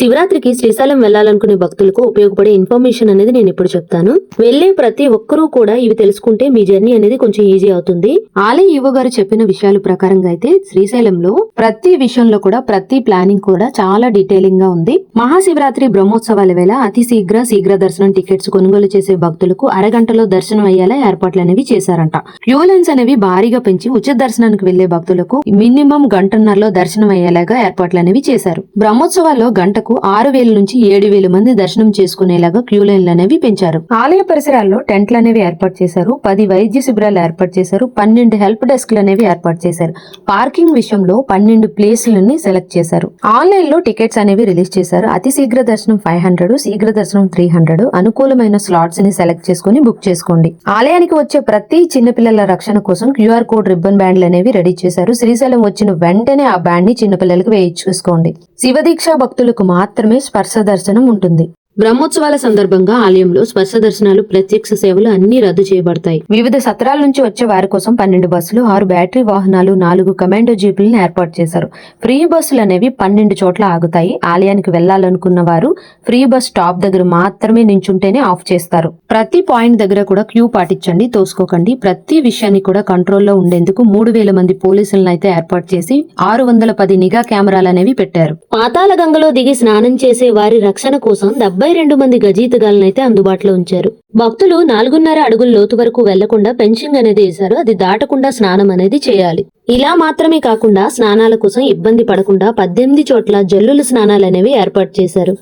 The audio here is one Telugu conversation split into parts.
శివరాత్రికి శ్రీశైలం వెళ్ళాలనుకునే భక్తులకు ఉపయోగపడే ఇన్ఫర్మేషన్ అనేది నేను ఇప్పుడు చెప్తాను. వెళ్ళే ప్రతి ఒక్కరూ కూడా ఇవి తెలుసుకుంటే మీ జర్నీ అనేది కొంచెం ఈజీ అవుతుంది. ఆలయ ఈవో గారు చెప్పిన విషయాల ప్రకారంగా అయితే శ్రీశైలంలో ప్రతి విషయంలో కూడా ప్రతి ప్లానింగ్ కూడా చాలా డీటెయిలింగ్గా ఉంది. మహాశివరాత్రి బ్రహ్మోత్సవాల వేళ అతి శీఘ్ర శీఘ్ర దర్శనం టికెట్స్ కొనుగోలు చేసే భక్తులకు అరగంటలో దర్శనం అయ్యేలా ఏర్పాట్లు అనేవి చేశారంట. క్యూ లైన్స్ అనేవి భారీగా పెంచి ఉచిత దర్శనానికి వెళ్ళే భక్తులకు మినిమం గంటన్నరలో దర్శనం అయ్యేలాగా ఏర్పాట్లు అనేవి చేశారు. బ్రహ్మోత్సవాల్లో గంటకు ఆరు వేల నుంచి ఏడు వేల మంది దర్శనం చేసుకునేలాగా క్యూ లైన్లు అనేవి పెంచారు. ఆలయ పరిసరాల్లో టెంట్లు అనేవి ఏర్పాటు చేశారు. పది వైద్య శిబిరాలు ఏర్పాటు చేశారు. పన్నెండు హెల్ప్ డెస్క్లు అనేవి ఏర్పాటు చేశారు. పార్కింగ్ విషయంలో పన్నెండు ప్లేసులని సెలెక్ట్ చేశారు. ఆన్లైన్లో టికెట్స్ అనేవి రిలీజ్ చేశారు. అతి శీఘ్ర దర్శనం ఫైవ్ హండ్రెడ్ శీఘ్ర దర్శనం త్రీ హండ్రెడ్. అనుకూలమైన స్లాట్స్ని సెలెక్ట్ చేసుకుని బుక్ చేసుకోండి. ఆలయానికి వచ్చే ప్రతి చిన్నపిల్లల రక్షణ కోసం క్యూఆర్ కోడ్ రిబ్బన్ బ్యాండ్లు అనేవి రెడీ చేశారు. శ్రీశైలం వచ్చిన వెంటనే ఆ బ్యాండ్ని చిన్నపిల్లలకు వేయించుకోండి. శివదీక్ష భక్తులకు మాత్రమే స్పర్శ దర్శనం ఉంటుంది. బ్రహ్మోత్సవాల సందర్భంగా ఆలయంలో స్పర్శ దర్శనాలు ప్రత్యక్ష సేవలు అన్ని రద్దు చేయబడతాయి. వివిధ సత్రాల నుంచి వచ్చే వారి కోసం పన్నెండు బస్సులు ఆరు బ్యాటరీ వాహనాలు నాలుగు కమాండో జీపులను ఏర్పాటు చేశారు. ఫ్రీ బస్సులు అనేవి పన్నెండు చోట్ల ఆగుతాయి. ఆలయానికి వెళ్ళాలనుకున్న వారు ఫ్రీ బస్ స్టాప్ దగ్గర మాత్రమే నించుంటేనే ఆఫ్ చేస్తారు. ప్రతి పాయింట్ దగ్గర కూడా క్యూ పాటించండి తోసుకోకండి. ప్రతి విషయాన్ని కూడా కంట్రోల్లో ఉండేందుకు మూడు వేల మంది పోలీసులను అయితే ఏర్పాటు చేసి ఆరు వందల పది నిఘా కెమెరాలు అనేవి పెట్టారు. పాతాల గంగలో దిగి స్నానం చేసే వారి రక్షణ కోసం డెబ్బై రెండు మంది గజీతగాళ్ళనైతే అందుబాటులో ఉంచారు. భక్తులు నాలుగున్నర అడుగుల లోతు వరకు వెళ్ళకుండా పెంచింగ్ అనేది వేశారు. అది దాటకుండా స్నానం అనేది చేయాలి. ఇలా మాత్రమే కాకుండా స్నానాల కోసం ఇబ్బంది పడకుండా పద్దెనిమిది చోట్ల జల్లుల స్నానాలు అనేవి ఏర్పాటు చేశారు.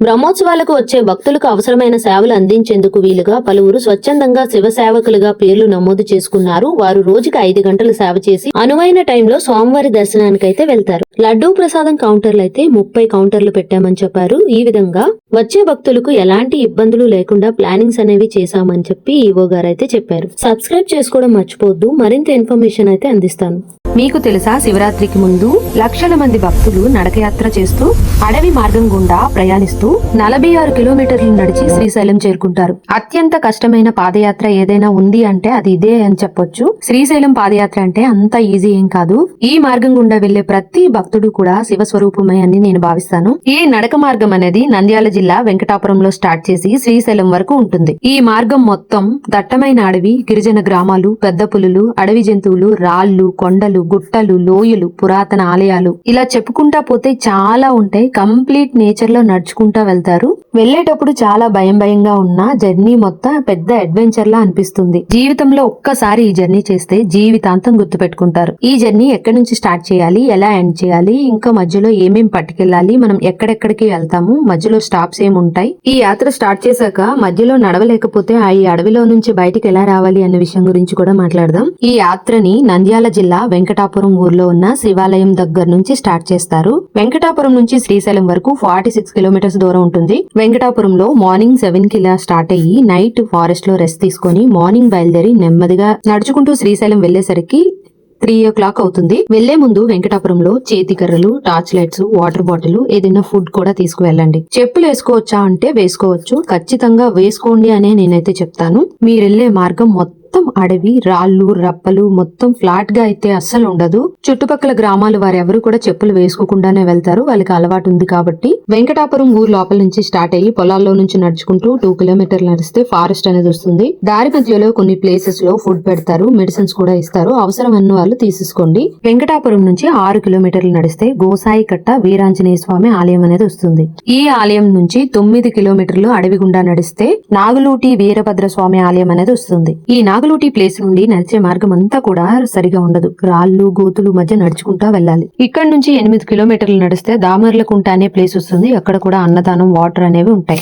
బ్రహ్మోత్సవాలకు వచ్చే భక్తులకు అవసరమైన సేవలు అందించేందుకు వీలుగా పలువురు స్వచ్ఛందంగా శివ సేవకులుగా పేర్లు నమోదు చేసుకున్నారు. వారు రోజుకి ఐదు గంటలు సేవ చేసి అనువైన టైంలో స్వామివారి దర్శనానికైతే వెళ్తారు. లడ్డూ ప్రసాదం కౌంటర్లు అయితే ముప్పై కౌంటర్లు పెట్టామని చెప్పారు. ఈ విధంగా వచ్చే భక్తులకు ఎలాంటి ఇబ్బందులు లేకుండా ప్లానింగ్స్ అనేవి చేశామని చెప్పి ఈవో గారు అయితే చెప్పారు. సబ్స్క్రైబ్ చేసుకోవడం మర్చిపోద్దు మరింత ఇన్ఫర్మేషన్ అయితే అందిస్తాను. మీకు తెలుసా శివరాత్రికి ముందు లక్షల మంది భక్తులు నడకయాత్ర చేస్తూ అడవి మార్గం గుండా ప్రయాణిస్తూ నలభై ఆరు కిలోమీటర్లు నడిచి శ్రీశైలం చేరుకుంటారు. అత్యంత కష్టమైన పాదయాత్ర ఏదైనా ఉంది అంటే అది ఇదే అని చెప్పొచ్చు. శ్రీశైలం పాదయాత్ర అంటే అంత ఈజీ ఏం కాదు. ఈ మార్గం గుండా వెళ్ళే ప్రతి భక్తుడు కూడా శివస్వరూపమే అని నేను భావిస్తాను. ఈ నడక మార్గం అనేది నంద్యాల జిల్లా వెంకటాపురంలో స్టార్ట్ చేసి శ్రీశైలం వరకు ఉంటుంది. ఈ మార్గం మొత్తం దట్టమైన అడవి గిరిజన గ్రామాలు పెద్ద పులులు అడవి జంతువులు రాళ్ళు కొండలు గుట్టలు లోయలు పురాతన ఆలయాలు ఇలా చెప్పుకుంటా పోతే చాలా ఉంటాయి. కంప్లీట్ నేచర్లో నడుచుకుంటా వెళ్తారు. వెళ్ళేటప్పుడు చాలా భయం భయంగా ఉన్న జర్నీ మొత్తం పెద్ద అడ్వెంచర్ లా అనిపిస్తుంది. జీవితంలో ఒక్కసారి ఈ జర్నీ చేస్తే జీవితాంతం గుర్తు పెట్టుకుంటారు ఈ జర్నీ ఎక్కడి నుంచి స్టార్ట్ చేయాలి? ఎలా ఎండ్ చేయాలి? ఇంకా మధ్యలో ఏమేం పట్టుకెళ్ళాలి? మనం ఎక్కడెక్కడికి వెళ్తాము? మధ్యలో స్టాప్స్ ఏమి ఉంటాయి? ఈ యాత్ర స్టార్ట్ చేశాక మధ్యలో నడవలేకపోతే ఆ ఈ అడవిలో నుంచి బయటికి ఎలా రావాలి అనే విషయం గురించి కూడా మాట్లాడదాం. ఈ యాత్రని నంద్యాల జిల్లా వెంకటాపురం ఊర్లో ఉన్న శివాలయం దగ్గర దగ్గర నుంచి స్టార్ట్ చేస్తారు. వెంకటాపురం నుంచి శ్రీశైలం వరకు ఫార్టీ సిక్స్ కిలోమీటర్స్ దూరం ఉంటుంది. వెంకటాపురంలో మార్నింగ్ సెవెన్కి ఇలా స్టార్ట్ అయ్యి నైట్ ఫారెస్ట్లో రెస్ట్ తీసుకొని మార్నింగ్ బయలుదేరి నెమ్మదిగా నడుచుకుంటూ శ్రీశైలం వెళ్ళేసరికి త్రీ ఓ క్లాక్ అవుతుంది. వెళ్ళే ముందు వెంకటాపురంలో చేతికర్రలు టార్చ్ లైట్స్ వాటర్ బాటిల్ ఏదైనా ఫుడ్ కూడా తీసుకువెళ్ళండి. చెప్పులు వేసుకోవచ్చా అంటే వేసుకోవచ్చు. ఖచ్చితంగా వేసుకోండి అనే నేనైతే చెప్తాను. మీరు వెళ్ళే మార్గం మొత్తం మొత్తం అడవి రాళ్ళు రప్పలు మొత్తం ఫ్లాట్గా అయితే అస్సలు ఉండదు. చుట్టుపక్కల గ్రామాలు వారెవరు కూడా చెప్పులు వేసుకోకుండానే వెళ్తారు. వాళ్ళకి అలవాటు ఉంది కాబట్టి వెంకటాపురం ఊరు లోపల నుంచి స్టార్ట్ అయ్యి పొలాల్లో నుంచి నడుచుకుంటూ టూ కిలోమీటర్లు నడిస్తే ఫారెస్ట్ అనేది వస్తుంది. దారి మధ్యలో కొన్ని ప్లేసెస్లో ఫుడ్ పెడతారు మెడిసిన్స్ కూడా ఇస్తారు. అవసరం అన్న వాళ్ళు తీసేసుకోండి. వెంకటాపురం నుంచి ఆరు కిలోమీటర్లు నడిస్తే గోసాయి కట్ట వీరాంజనేయ స్వామి ఆలయం అనేది వస్తుంది. ఈ ఆలయం నుంచి తొమ్మిది కిలోమీటర్లు అడవి గుండా నడిస్తే నాగులూటి వీరభద్ర స్వామి ఆలయం అనేది వస్తుంది. ఈ నాగలోటి ప్లేస్ నుండి నడిచే మార్గం అంతా కూడా సరిగా ఉండదు. రాళ్ళు గోతులు మధ్య నడుచుకుంటా వెళ్ళాలి. ఇక్కడ నుంచి ఎనిమిది కిలోమీటర్లు నడిస్తే దామర్లకుంట అనే ప్లేస్ వస్తుంది. అక్కడ కూడా అన్నదానం వాటర్ అనేవి ఉంటాయి.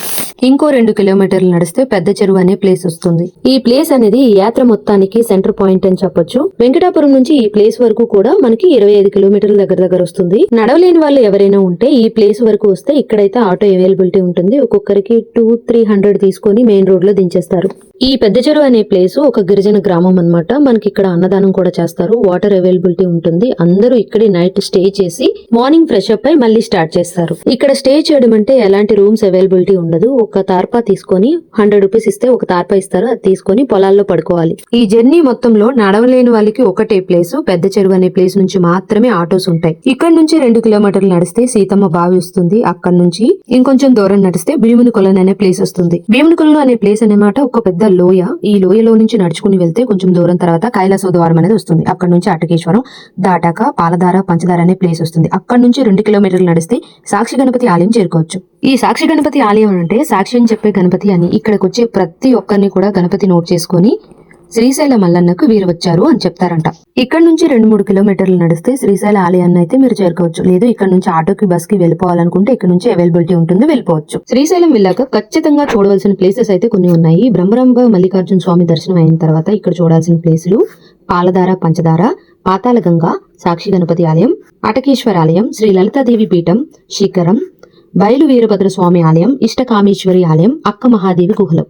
ఇంకో రెండు కిలోమీటర్లు నడిస్తే పెద్ద చెరువు అనే ప్లేస్ వస్తుంది. ఈ ప్లేస్ అనేది ఈ యాత్ర మొత్తానికి సెంటర్ పాయింట్ అని చెప్పొచ్చు. వెంకటాపురం నుంచి ఈ ప్లేస్ వరకు కూడా మనకి ఇరవై ఐదు కిలోమీటర్ల దగ్గర దగ్గర వస్తుంది. నడవలేని వాళ్ళు ఎవరైనా ఉంటే ఈ ప్లేస్ వరకు వస్తే ఇక్కడైతే ఆటో అవైలబిలిటీ ఉంటుంది. ఒక్కొక్కరికి టూ త్రీ హండ్రెడ్ తీసుకొని మెయిన్ రోడ్లో దించేస్తారు. ఈ పెద్ద చెరువు అనే ప్లేస్ ఒక గిరిజన గ్రామం అన్నమాట. మనకి ఇక్కడ అన్నదానం కూడా చేస్తారు. వాటర్ అవైలబిలిటీ ఉంటుంది. అందరూ ఇక్కడే నైట్ స్టే చేసి మార్నింగ్ ఫ్రెష్ అప్ అయి మళ్ళీ స్టార్ట్ చేస్తారు. ఇక్కడ స్టే చేయడం అంటే ఎలాంటి రూమ్స్ అవైలబిలిటీ ఉండదు. ఒక తార్పా తీసుకొని హండ్రెడ్ రూపీస్ ఇస్తే ఒక తార్పా ఇస్తారు. అది తీసుకొని పొలాల్లో పడుకోవాలి. ఈ జర్నీ మొత్తంలో నడవలేని వాళ్ళకి ఒకటే ప్లేస్ పెద్ద చెరువు అనే ప్లేస్ నుంచి మాత్రమే ఆటోస్ ఉంటాయి. ఇక్కడ నుంచి రెండు కిలోమీటర్లు నడిస్తే సీతమ్మ బావి వస్తుంది. అక్కడ నుంచి ఇంకొంచెం దూరం నడిస్తే భీముని కొలను అనే ప్లేస్ వస్తుంది. భీముని కొలను అనే ప్లేస్ అన్నమాట ఒక పెద్ద లోయ ఈ లోయలో నుంచి నడుచుకుని వెళ్తే కొంచెం దూరం తర్వాత కైలాస ద్వారం అనేది వస్తుంది. అక్కడ నుంచి అటకేశ్వరం దాటాక పాలధార పంచదార అనే ప్లేస్ వస్తుంది. అక్కడ నుంచి రెండు కిలోమీటర్లు నడిస్తే సాక్షి గణపతి ఆలయం చేరుకోవచ్చు. ఈ సాక్షి గణపతి ఆలయం అంటే సాక్షి అని చెప్పే గణపతి అని ఇక్కడికి వచ్చే ప్రతి ఒక్కరిని కూడా గణపతి నోట్ చేసుకొని శ్రీశైల మల్లన్నకు వీరు వచ్చారు అని చెప్తారంట. ఇక్కడ నుంచి రెండు మూడు కిలోమీటర్లు నడిస్తే శ్రీశైల ఆలయాన్ని అయితే మీరు చేరుకోవచ్చు. లేదు ఇక్కడ నుంచి ఆటోకి బస్కి వెళ్ళిపోవాలనుకుంటే ఇక్కడ నుంచి అవైలబిలిటీ ఉంటుంది వెళ్ళిపోవచ్చు. శ్రీశైలం వెళ్ళాక ఖచ్చితంగా చూడవలసిన ప్లేసెస్ అయితే కొన్ని ఉన్నాయి. బ్రహ్మరంభ మల్లికార్జున స్వామి దర్శనం అయిన తర్వాత ఇక్కడ చూడాల్సిన ప్లేసులు పాలధార పంచదార పాతాళగంగ సాక్షి గణపతి ఆలయం అటకేశ్వర ఆలయం శ్రీ లలితాదేవి పీఠం శిఖరం బయలు వీరభద్ర స్వామి ఆలయం ఇష్టకామేశ్వరి ఆలయం అక్క మహాదేవి గుహలు.